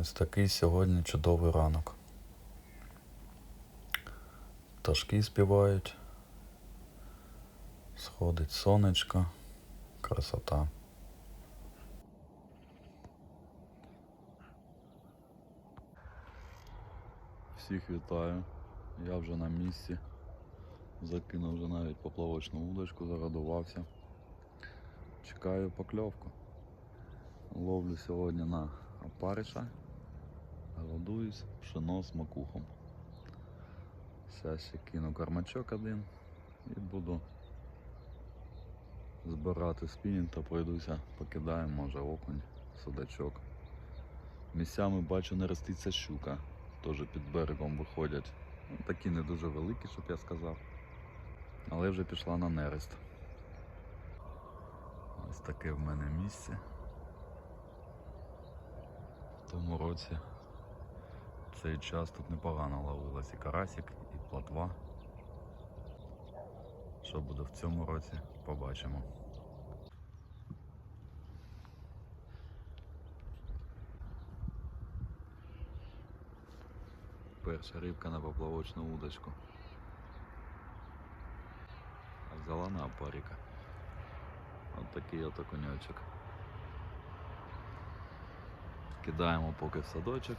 Ось такий сьогодні чудовий ранок. Пташки співають. Сходить сонечко. Красота. Всіх вітаю. Я вже на місці. Закинув вже навіть поплавочну удочку, зарадувався. Чекаю покльовку. Ловлю сьогодні на опариша. Годуюсь пшено з макухом. Зараз ще кину кармачок один і буду збирати спінінг та пройдуся, покидаємо, може окунь, судачок. Місцями бачу не роститься щука, теж під берегом виходять. Ну, такі не дуже великі, щоб я сказав. Але вже пішла на нерест. Ось таке в мене місце. В тому році цей час тут непогано ловилась і карасик, і платва. Що буде в цьому році, побачимо. Перша рибка на поплавочну удочку. А взяла на опарика. От такий от окуньочок. Кидаємо поки в садочок,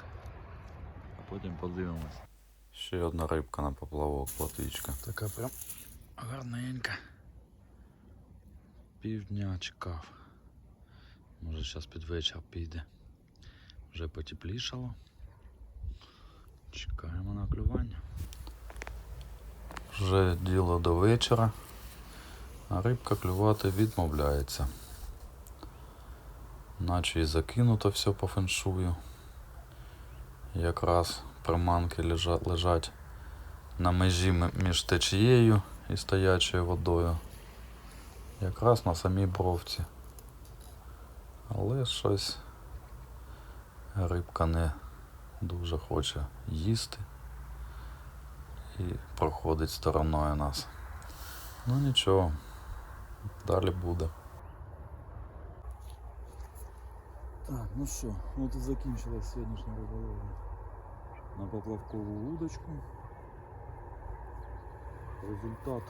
потім подивимось. Ще одна рибка на поплавок, платвічка. Така прям гарненька. Півдня чекав. Може зараз під вечір піде. Вже потеплішало. Чекаємо на клювання. Вже діло до вечора, а рибка клювати відмовляється. Наче і закинуто все по феншую. Якраз приманки лежать на межі між течією і стоячою водою. Якраз на самій бровці. Але щось рибка не дуже хоче їсти і проходить стороною нас. Ну нічого, далі буде. Так, ну що, от і закінчилась сьогоднішня риболовля на поплавкову удочку. Результат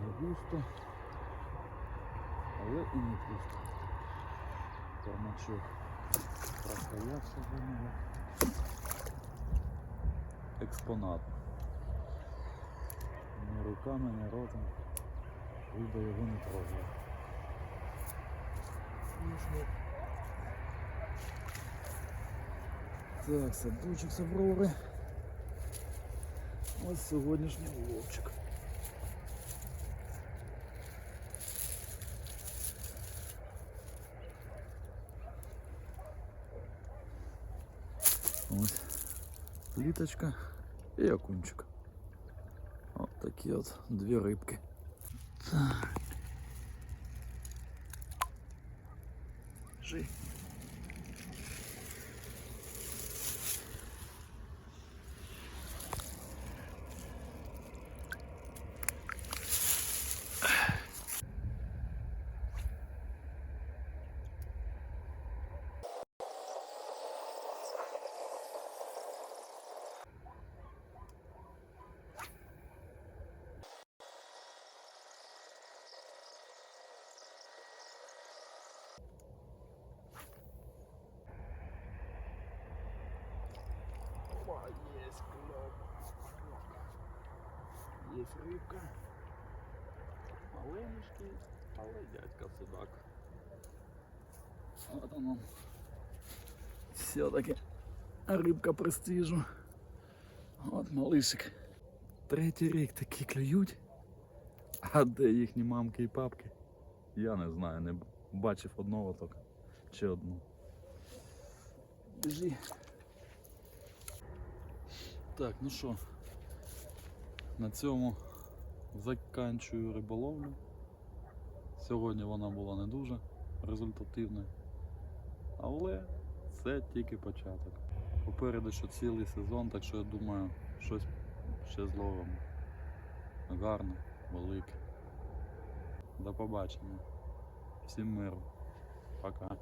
не густо, але і не пусто. Кармачок простоявся за нього. Експонат. Ні руками, ні ротом. Риба його не трогала. Так, садочок з Аврори. Ось сьогоднішній уловчик. Ось пліточка і окунчик. От такі от дві рибки. Так. Жи. Есть рыбка. Маленький, але дядька судак. Вот он. Все-таки рибка престижу. От малишик. Третій рік такі клюють. А де їхні мамки і папки? Я не знаю, не бачив одного тільки. Чи одну. Біжи. Так, ну що, на цьому заканчую риболовлю. Сьогодні вона була не дуже результативною. Але це тільки початок. Попереду ще цілий сезон, так що я думаю, щось ще зловимо. Гарне, велике. До побачення. Всім миру. Пока.